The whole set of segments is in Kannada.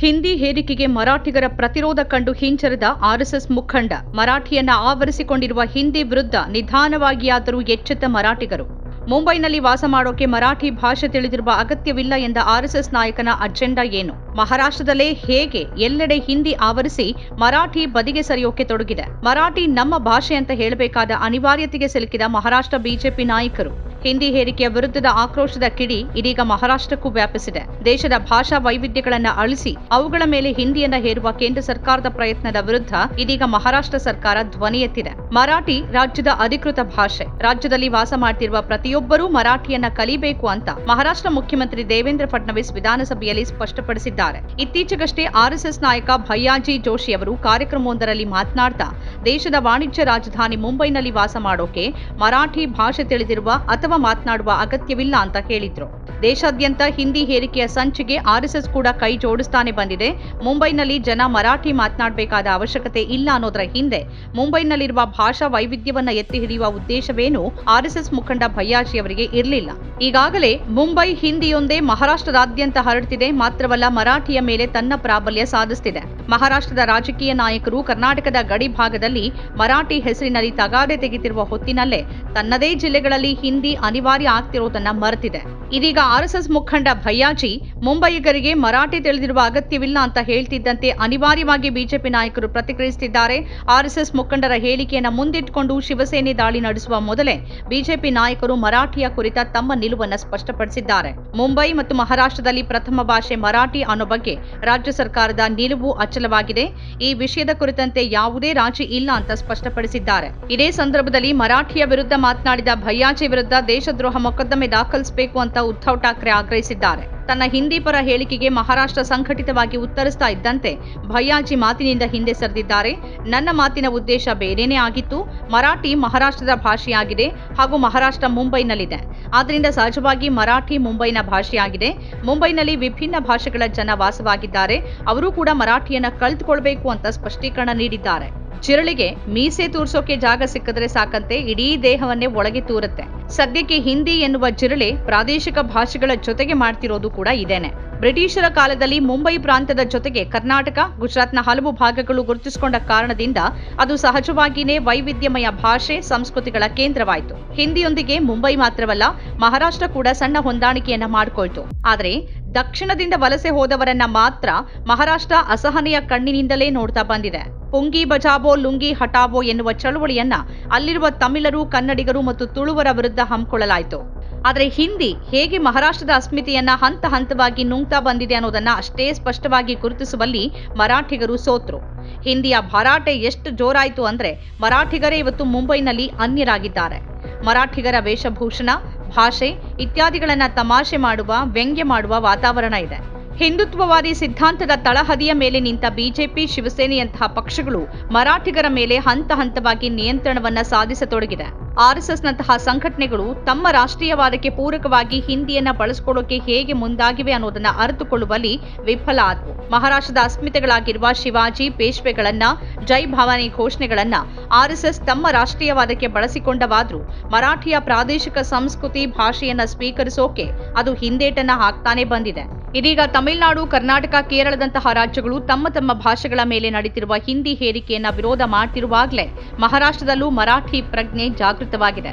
ಹಿಂದಿ ಹೇರಿಕೆಗೆ ಮರಾಠಿಗರ ಪ್ರತಿರೋಧ ಕಂಡು ಹಿಂಜರಿದ ಆರ್ಎಸ್ಎಸ್ ಮುಖಂಡ. ಮರಾಠಿಯನ್ನ ಆವರಿಸಿಕೊಂಡಿರುವ ಹಿಂದಿ ವಿರುದ್ಧ ನಿಧಾನವಾಗಿಯಾದರೂ ಎಚ್ಚೆತ್ತ ಮರಾಠಿಗರು. ಮುಂಬೈನಲ್ಲಿ ವಾಸ ಮಾಡೋಕೆ ಮರಾಠಿ ಭಾಷೆ ತಿಳಿದಿರುವ ಅಗತ್ಯವಿಲ್ಲ ಎಂದ ಆರ್ಎಸ್ಎಸ್ ನಾಯಕನ ಅಜೆಂಡಾ ಏನು? ಮಹಾರಾಷ್ಟ್ರದಲ್ಲೇ ಹೇಗೆ ಎಲ್ಲೆಡೆ ಹಿಂದಿ ಆವರಿಸಿ ಮರಾಠಿ ಬದಿಗೆ ಸರಿಯೋಕೆ ತೊಡಗಿದೆ? ಮರಾಠಿ ನಮ್ಮ ಭಾಷೆ ಅಂತ ಹೇಳಬೇಕಾದ ಅನಿವಾರ್ಯತೆಗೆ ಸಿಲುಕಿದ ಮಹಾರಾಷ್ಟ್ರ ಬಿಜೆಪಿ ನಾಯಕರು. ಹಿಂದಿ ಹೇರಿಕೆಯ ವಿರುದ್ಧದ ಆಕ್ರೋಶದ ಕಿಡಿ ಇದೀಗ ಮಹಾರಾಷ್ಟ್ರಕ್ಕೂ ವ್ಯಾಪಿಸಿದೆ. ದೇಶದ ಭಾಷಾ ವೈವಿಧ್ಯಗಳನ್ನ ಅಳಿಸಿ ಅವುಗಳ ಮೇಲೆ ಹಿಂದಿಯನ್ನ ಹೇರುವ ಕೇಂದ್ರ ಸರ್ಕಾರದ ಪ್ರಯತ್ನದ ವಿರುದ್ಧ ಇದೀಗ ಮಹಾರಾಷ್ಟ್ರ ಸರ್ಕಾರ ಧ್ವನಿ ಎತ್ತಿದೆ. ಮರಾಠಿ ರಾಜ್ಯದ ಅಧಿಕೃತ ಭಾಷೆ. ರಾಜ್ಯದಲ್ಲಿ ವಾಸ ಮಾಡ್ತಿರುವ ಪ್ರತಿಯೊಬ್ಬರೂ ಮರಾಠಿಯನ್ನ ಕಲಿಬೇಕು ಅಂತ ಮಹಾರಾಷ್ಟ್ರ ಮುಖ್ಯಮಂತ್ರಿ ದೇವೇಂದ್ರ ಫಡ್ನವೀಸ್ ವಿಧಾನಸಭೆಯಲ್ಲಿ ಸ್ಪಷ್ಟಪಡಿಸಿದ್ದಾರೆ. ಇತ್ತೀಚೆಗಷ್ಟೇ ಆರ್ಎಸ್ಎಸ್ ನಾಯಕ ಭಯ್ಯಾಜಿ ಜೋಶಿ ಅವರು ಕಾರ್ಯಕ್ರಮವೊಂದರಲ್ಲಿ ಮಾತನಾಡ್ತಾ, ದೇಶದ ವಾಣಿಜ್ಯ ರಾಜಧಾನಿ ಮುಂಬೈನಲ್ಲಿ ವಾಸ ಮಾಡೋಕೆ ಮರಾಠಿ ಭಾಷೆ ತಿಳಿದಿರುವ ಅಥವಾ ಮಾತನಾಡುವ ಅಗತ್ಯವಿಲ್ಲ ಅಂತ ಹೇಳಿದ್ರು. ದೇಶಾದ್ಯಂತ ಹಿಂದಿ ಹೇರಿಕೆಯ ಸಂಚಿಗೆ ಆರ್ಎಸ್ಎಸ್ ಕೂಡ ಕೈ ಜೋಡಿಸ್ತಾನೆ ಬಂದಿದೆ. ಮುಂಬೈನಲ್ಲಿ ಜನ ಮರಾಠಿ ಮಾತನಾಡಬೇಕಾದ ಅವಶ್ಯಕತೆ ಇಲ್ಲ ಅನ್ನೋದರ ಹಿಂದೆ ಮುಂಬೈನಲ್ಲಿರುವ ಭಾಷಾ ವೈವಿಧ್ಯವನ್ನ ಎತ್ತಿ ಹಿಡಿಯುವ ಉದ್ದೇಶವೇನು ಆರ್ಎಸ್ಎಸ್ ಮುಖಂಡ ಭಯ್ಯಾಜಿ ಅವರಿಗೆ ಇರಲಿಲ್ಲ. ಈಗಾಗಲೇ ಮುಂಬೈ ಹಿಂದಿಯೊಂದೇ ಮಹಾರಾಷ್ಟ್ರದಾದ್ಯಂತ ಹರಡುತ್ತಿದೆ ಮಾತ್ರವಲ್ಲ ಮರಾಠಿಯ ಮೇಲೆ ತನ್ನ ಪ್ರಾಬಲ್ಯ ಸಾಧಿಸುತ್ತಿದೆ ಮಹಾರಾಷ್ಟ್ರದ ರಾಜಕೀಯ ನಾಯಕರು ಕರ್ನಾಟಕದ ಗಡಿ ಭಾಗದಲ್ಲಿ ಮರಾಠಿ ಹೆಸರಿನಲ್ಲಿ ತಗಾದೆ ತೆಗೆತಿರುವ ಹೊತ್ತಿನಲ್ಲೇ ತನ್ನದೇ ಜಿಲ್ಲೆಗಳಲ್ಲಿ ಹಿಂದಿ ಅನಿವಾರ್ಯ ಆಗ್ತಿರುವುದನ್ನ ಮರೆತಿದೆ. ಇದೀಗ ಆರ್ಎಸ್ಎಸ್ ಮುಖಂಡ ಭಯ್ಯಾಜಿ ಮುಂಬಯಿಗರಿಗೆ ಮರಾಠಿ ತಿಳಿದಿರುವ ಅಗತ್ಯವಿಲ್ಲ ಅಂತ ಹೇಳ್ತಿದ್ದಂತೆ ಅನಿವಾರ್ಯವಾಗಿ ಬಿಜೆಪಿ ನಾಯಕರು ಪ್ರತಿಕ್ರಿಯಿಸುತ್ತಿದ್ದಾರೆ. ಆರ್ಎಸ್ಎಸ್ ಮುಖಂಡರ ಹೇಳಿಕೆಯನ್ನ ಮುಂದಿಟ್ಟುಕೊಂಡು ಶಿವಸೇನೆ ದಾಳಿ ನಡೆಸುವ ಮೊದಲೇ ಬಿಜೆಪಿ ನಾಯಕರು ಮರಾಠಿಯ ಕುರಿತ ತಮ್ಮ ನಿಲುವನ್ನ ಸ್ಪಷ್ಟಪಡಿಸಿದ್ದಾರೆ. ಮುಂಬೈ ಮತ್ತು ಮಹಾರಾಷ್ಟ್ರದಲ್ಲಿ ಪ್ರಥಮ ಭಾಷೆ ಮರಾಠಿ ಅನ್ನೋ ಬಗ್ಗೆ ರಾಜ್ಯ ಸರ್ಕಾರದ ನಿಲುವು ಅಚಲವಾಗಿದೆ. ಈ ವಿಷಯದ ಕುರಿತಂತೆ ಯಾವುದೇ ರಾಜಿ ಇಲ್ಲ ಅಂತ ಸ್ಪಷ್ಟಪಡಿಸಿದ್ದಾರೆ. ಇದೇ ಸಂದರ್ಭದಲ್ಲಿ ಮರಾಠಿಯ ವಿರುದ್ಧ ಮಾತನಾಡಿದ ಭಯ್ಯಾಜಿ ವಿರುದ್ಧ ದೇಶದ್ರೋಹ ಮೊಕದ್ದಮೆ ದಾಖಲಿಸಬೇಕು ಅಂತ ಉದ್ಧವ್ ಠಾಕ್ರೆ ಆಗ್ರಹಿಸಿದ್ದಾರೆ. ತನ್ನ ಹಿಂದಿ ಪರ ಹೇಳಿಕೆಗೆ ಮಹಾರಾಷ್ಟ್ರ ಸಂಘಟಿತವಾಗಿ ಉತ್ತರಿಸ್ತಾ ಇದ್ದಂತೆ ಭಯ್ಯಾಜಿ ಮಾತಿನಿಂದ ಹಿಂದೆ ಸರಿದಿದ್ದಾರೆ. ನನ್ನ ಮಾತಿನ ಉದ್ದೇಶ ಬೇರೇನೆ ಆಗಿತ್ತು. ಮರಾಠಿ ಮಹಾರಾಷ್ಟ್ರದ ಭಾಷೆಯಾಗಿದೆ ಹಾಗೂ ಮಹಾರಾಷ್ಟ್ರ ಮುಂಬೈನಲ್ಲಿದೆ. ಆದ್ದರಿಂದ ಸಹಜವಾಗಿ ಮರಾಠಿ ಮುಂಬೈನ ಭಾಷೆಯಾಗಿದೆ. ಮುಂಬೈನಲ್ಲಿ ವಿಭಿನ್ನ ಭಾಷೆಗಳ ಜನ ವಾಸವಾಗಿದ್ದಾರೆ. ಅವರೂ ಕೂಡ ಮರಾಠಿಯನ್ನು ಕಲ್ತ್ಕೊಳ್ಬೇಕು ಅಂತ ಸ್ಪಷ್ಟೀಕರಣ ನೀಡಿದ್ದಾರೆ. ಚಿರಳಿಗೆ ಮೀಸೆ ತೂರ್ಸೋಕೆ ಜಾಗ ಸಿಕ್ಕಿದ್ರೆ ಸಾಕಂತೆ, ಇಡೀ ದೇಹವನ್ನೇ ಒಳಗೆ ತೂರುತ್ತೆ. ಸದ್ಯಕ್ಕೆ ಹಿಂದಿ ಎನ್ನುವ ಜಿರಳೆ ಪ್ರಾದೇಶಿಕ ಭಾಷೆಗಳ ಜೊತೆಗೆ ಮಾಡ್ತಿರೋದು ಕೂಡ ಇದೇನೆ. ಬ್ರಿಟಿಷರ ಕಾಲದಲ್ಲಿ ಮುಂಬೈ ಪ್ರಾಂತ್ಯದ ಜೊತೆಗೆ ಕರ್ನಾಟಕ, ಗುಜರಾತ್ನ ಹಲವು ಭಾಗಗಳು ಗುರುತಿಸಿಕೊಂಡ ಕಾರಣದಿಂದ ಅದು ಸಹಜವಾಗಿಯೇ ವೈವಿಧ್ಯಮಯ ಭಾಷೆ, ಸಂಸ್ಕೃತಿಗಳ ಕೇಂದ್ರವಾಯಿತು. ಹಿಂದಿಯೊಂದಿಗೆ ಮುಂಬೈ ಮಾತ್ರವಲ್ಲ, ಮಹಾರಾಷ್ಟ್ರ ಕೂಡ ಸಣ್ಣ ಹೊಂದಾಣಿಕೆಯನ್ನ ಮಾಡಿಕೊಳ್ತು. ಆದರೆ ದಕ್ಷಿಣದಿಂದ ವಲಸೆ ಹೋದವರನ್ನ ಮಾತ್ರ ಮಹಾರಾಷ್ಟ್ರ ಅಸಹನೆಯ ಕಣ್ಣಿನಿಂದಲೇ ನೋಡ್ತಾ ಬಂದಿದೆ. ಪುಂಗಿ ಬಜಾವೋ ಲುಂಗಿ ಹಟಾವೋ ಎನ್ನುವ ಚಳುವಳಿಯನ್ನ ಅಲ್ಲಿರುವ ತಮಿಳರು, ಕನ್ನಡಿಗರು ಮತ್ತು ತುಳುವರ ವಿರುದ್ಧ ಹಮ್ಮಿಕೊಳ್ಳಲಾಯಿತು. ಆದರೆ ಹಿಂದಿ ಹೇಗೆ ಮಹಾರಾಷ್ಟ್ರದ ಅಸ್ಮಿತೆಯನ್ನ ಹಂತ ಹಂತವಾಗಿ ನುಂಗ್ತಾ ಬಂದಿದೆ ಅನ್ನೋದನ್ನ ಅಷ್ಟೇ ಸ್ಪಷ್ಟವಾಗಿ ಗುರುತಿಸುವಲ್ಲಿ ಮರಾಠಿಗರು ಸೋತ್ರು. ಹಿಂದಿಯ ಭರಾಟೆ ಎಷ್ಟು ಜೋರಾಯಿತು ಅಂದ್ರೆ ಮರಾಠಿಗರೇ ಇವತ್ತು ಮುಂಬೈನಲ್ಲಿ ಅನ್ಯರಾಗಿದ್ದಾರೆ. ಮರಾಠಿಗರ ವೇಷಭೂಷಣ ಭಾಷೆ ಇತ್ಯಾದಿಗಳನ್ನ ತಮಾಷೆ ಮಾಡುವ, ವ್ಯಂಗ್ಯ ಮಾಡುವ ವಾತಾವರಣ ಇದೆ. ಹಿಂದುತ್ವವಾದಿ ಸಿದ್ಧಾಂತದ ತಳಹದಿಯ ಮೇಲೆ ನಿಂತ ಬಿಜೆಪಿ, ಶಿವಸೇನೆಯಂತಹ ಪಕ್ಷಗಳು ಮರಾಠಿಗರ ಮೇಲೆ ಹಂತ ಹಂತವಾಗಿ ನಿಯಂತ್ರಣವನ್ನ ಸಾಧಿಸತೊಡಗಿದೆ. ಆರ್ಎಸ್ಎಸ್ನಂತಹ ಸಂಘಟನೆಗಳು ತಮ್ಮ ರಾಷ್ಟ್ರೀಯವಾದಕ್ಕೆ ಪೂರಕವಾಗಿ ಹಿಂದಿಯನ್ನ ಬಳಸಿಕೊಳ್ಳೋಕೆ ಹೇಗೆ ಮುಂದಾಗಿವೆ ಅನ್ನೋದನ್ನ ಅರಿತುಕೊಳ್ಳುವಲ್ಲಿ ವಿಫಲ ಆದವು. ಮಹಾರಾಷ್ಟ್ರದ ಅಸ್ಮಿತೆಗಳಾಗಿರುವ ಶಿವಾಜಿ, ಪೇಶ್ವೆಗಳನ್ನ, ಜೈ ಭವಾನಿ ಘೋಷಣೆಗಳನ್ನ ಆರ್ಎಸ್ಎಸ್ ತಮ್ಮ ರಾಷ್ಟ್ರೀಯವಾದಕ್ಕೆ ಬಳಸಿಕೊಂಡವಾದ್ರೂ ಮರಾಠಿಯ ಪ್ರಾದೇಶಿಕ ಸಂಸ್ಕೃತಿ ಭಾಷೆಯನ್ನ ಸ್ವೀಕರಿಸೋಕೆ ಅದು ಹಿಂದೇಟನ್ನ ಹಾಕ್ತಾನೆ ಬಂದಿದೆ. ಇದೀಗ ತಮಿಳುನಾಡು, ಕರ್ನಾಟಕ, ಕೇರಳದಂತಹ ರಾಜ್ಯಗಳು ತಮ್ಮ ತಮ್ಮ ಭಾಷೆಗಳ ಮೇಲೆ ನಡೆಯುತ್ತಿರುವ ಹಿಂದಿ ಹೇರಿಕೆಯನ್ನು ವಿರೋಧ ಮಾಡ್ತಿರುವಾಗಲೇ ಮಹಾರಾಷ್ಟ್ರದಲ್ಲೂ ಮರಾಠಿ ಪ್ರಜ್ಞೆ ಜಾಗೃತವಾಗಿದೆ.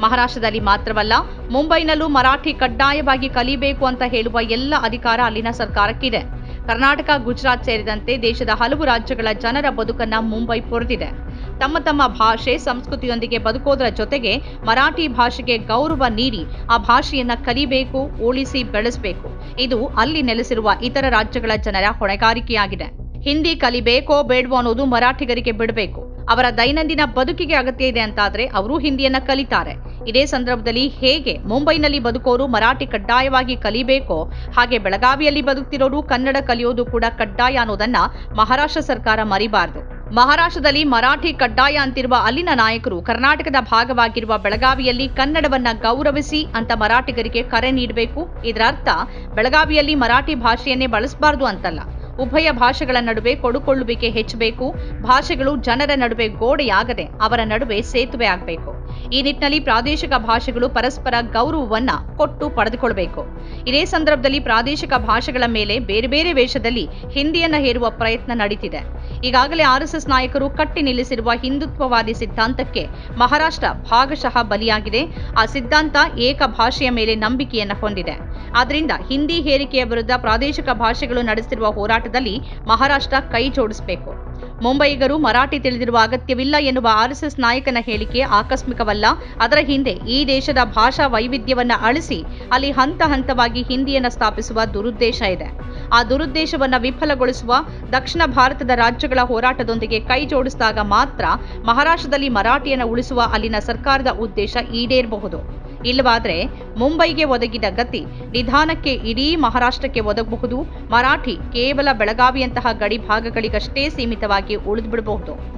ಮಹಾರಾಷ್ಟ್ರದಲ್ಲಿ ಮಾತ್ರವಲ್ಲ, ಮುಂಬೈನಲ್ಲೂ ಮರಾಠಿ ಕಡ್ಡಾಯವಾಗಿ ಕಲಿಬೇಕು ಅಂತ ಹೇಳುವ ಎಲ್ಲ ಅಧಿಕಾರ ಅಲ್ಲಿನ ಸರ್ಕಾರಕ್ಕಿದೆ. ಕರ್ನಾಟಕ, ಗುಜರಾತ್ ಸೇರಿದಂತೆ ದೇಶದ ಹಲವು ರಾಜ್ಯಗಳ ಜನರ ಬದುಕನ್ನ ಮುಂಬೈ ಪೊರೆದಿದೆ. ತಮ್ಮ ತಮ್ಮ ಭಾಷೆ, ಸಂಸ್ಕೃತಿಯೊಂದಿಗೆ ಬದುಕೋದರ ಜೊತೆಗೆ ಮರಾಠಿ ಭಾಷೆಗೆ ಗೌರವ ನೀಡಿ ಆ ಭಾಷೆಯನ್ನ ಕಲಿಬೇಕು, ಉಳಿಸಿ, ಬೆಳೆಸಬೇಕು. ಇದು ಅಲ್ಲಿ ನೆಲೆಸಿರುವ ಇತರ ರಾಜ್ಯಗಳ ಜನರ ಹೊಣೆಗಾರಿಕೆಯಾಗಿದೆ. ಹಿಂದಿ ಕಲಿಬೇಕೋ ಬೇಡವೋ ಅನ್ನೋದು ಮರಾಠಿಗರಿಗೆ ಬಿಡಬೇಕು. ಅವರ ದೈನಂದಿನ ಬದುಕಿಗೆ ಅಗತ್ಯ ಇದೆ ಅಂತಾದ್ರೆ ಅವರು ಹಿಂದಿಯನ್ನ ಕಲಿತಾರೆ. ಇದೇ ಸಂದರ್ಭದಲ್ಲಿ ಹೇಗೆ ಮುಂಬೈನಲ್ಲಿ ಬದುಕೋರು ಮರಾಠಿ ಕಡ್ಡಾಯವಾಗಿ ಕಲಿಬೇಕೋ, ಹಾಗೆ ಬೆಳಗಾವಿಯಲ್ಲಿ ಬದುಕ್ತಿರೋರು ಕನ್ನಡ ಕಲಿಯೋದು ಕೂಡ ಕಡ್ಡಾಯ ಅನ್ನೋದನ್ನ ಮಹಾರಾಷ್ಟ್ರ ಸರ್ಕಾರ ಮರಿಬಾರದು. ಮಹಾರಾಷ್ಟ್ರದಲ್ಲಿ ಮರಾಠಿ ಕಡ್ಡಾಯ ಅಂತಿರುವ ಅಲ್ಲಿನ ನಾಯಕರು ಕರ್ನಾಟಕದ ಭಾಗವಾಗಿರುವ ಬೆಳಗಾವಿಯಲ್ಲಿ ಕನ್ನಡವನ್ನ ಗೌರವಿಸಿ ಅಂತ ಮರಾಠಿಗರಿಗೆ ಕರೆ ನೀಡಬೇಕು. ಇದರರ್ಥ, ಬೆಳಗಾವಿಯಲ್ಲಿ ಮರಾಠಿ ಭಾಷೆಯನ್ನೇ ಬಳಸಬಾರದು ಅಂತಲ್ಲ. ಉಭಯ ಭಾಷೆಗಳ ನಡುವೆ ಕೊಡುಕೊಳ್ಳುವಿಕೆ ಹೆಚ್ಚಬೇಕು. ಭಾಷೆಗಳು ಜನರ ನಡುವೆ ಗೋಡೆಯಾಗದೆ ಅವರ ನಡುವೆ ಸೇತುವೆ ಆಗಬೇಕು. ಈ ನಿಟ್ಟಿನಲ್ಲಿ ಪ್ರಾದೇಶಿಕ ಭಾಷೆಗಳು ಪರಸ್ಪರ ಗೌರವವನ್ನ ಕೊಟ್ಟು ಪಡೆದುಕೊಳ್ಳಬೇಕು. ಇದೇ ಸಂದರ್ಭದಲ್ಲಿ ಪ್ರಾದೇಶಿಕ ಭಾಷೆಗಳ ಮೇಲೆ ಬೇರೆ ಬೇರೆ ವೇಷದಲ್ಲಿ ಹಿಂದಿಯನ್ನ ಹೇರುವ ಪ್ರಯತ್ನ ನಡೀತಿದೆ. ಈಗಾಗಲೇ ಆರ್ಎಸ್ಎಸ್ ನಾಯಕರು ಕಟ್ಟಿ ನಿಲ್ಲಿಸಿರುವ ಹಿಂದುತ್ವವಾದಿ ಸಿದ್ಧಾಂತಕ್ಕೆ ಮಹಾರಾಷ್ಟ್ರ ಭಾಗಶಃ ಬಲಿಯಾಗಿದೆ. ಆ ಸಿದ್ಧಾಂತ ಏಕ ಭಾಷೆಯ ಮೇಲೆ ನಂಬಿಕೆಯನ್ನ ಹೊಂದಿದೆ. ಆದ್ದರಿಂದ ಹಿಂದಿ ಹೇರಿಕೆಯ ವಿರುದ್ಧ ಪ್ರಾದೇಶಿಕ ಭಾಷೆಗಳು ನಡೆಸಿರುವ ಹೋರಾಟದಲ್ಲಿ ಮಹಾರಾಷ್ಟ್ರ ಕೈ ಜೋಡಿಸಬೇಕು. ಮುಂಬಯಿಗರು ಮರಾಠಿ ತಿಳಿದಿರುವ ಅಗತ್ಯವಿಲ್ಲ ಎನ್ನುವ ಆರ್ಎಸ್ಎಸ್ ನಾಯಕನ ಹೇಳಿಕೆ ಆಕಸ್ಮಿಕವಲ್ಲ. ಅದರ ಹಿಂದೆ ಈ ದೇಶದ ಭಾಷಾ ವೈವಿಧ್ಯವನ್ನ ಅಳಿಸಿ ಅಲ್ಲಿ ಹಂತ ಹಂತವಾಗಿ ಹಿಂದಿಯನ್ನು ಸ್ಥಾಪಿಸುವ ದುರುದ್ದೇಶ ಇದೆ. ಆ ದುರುದ್ದೇಶವನ್ನು ವಿಫಲಗೊಳಿಸುವ ದಕ್ಷಿಣ ಭಾರತದ ರಾಜ್ಯಗಳ ಹೋರಾಟದೊಂದಿಗೆ ಕೈ ಜೋಡಿಸಿದಾಗ ಮಾತ್ರ ಮಹಾರಾಷ್ಟ್ರದಲ್ಲಿ ಮರಾಠಿಯನ್ನು ಉಳಿಸುವ ಅಲ್ಲಿನ ಸರ್ಕಾರದ ಉದ್ದೇಶ ಈಡೇರಬಹುದು. ಇಲ್ಲವಾದರೆ ಮುಂಬೈಗೆ ಒದಗಿದ ಗತಿ ನಿಧಾನಕ್ಕೆ ಇಡೀ ಮಹಾರಾಷ್ಟ್ರಕ್ಕೆ ಒದಗಬಹುದು. ಮರಾಠಿ ಕೇವಲ ಬೆಳಗಾವಿಯಂತಹ ಗಡಿ ಭಾಗಗಳಿಗಷ್ಟೇ ಸೀಮಿತವಾಗಿ ಉಳಿದುಬಿಡಬಹುದು.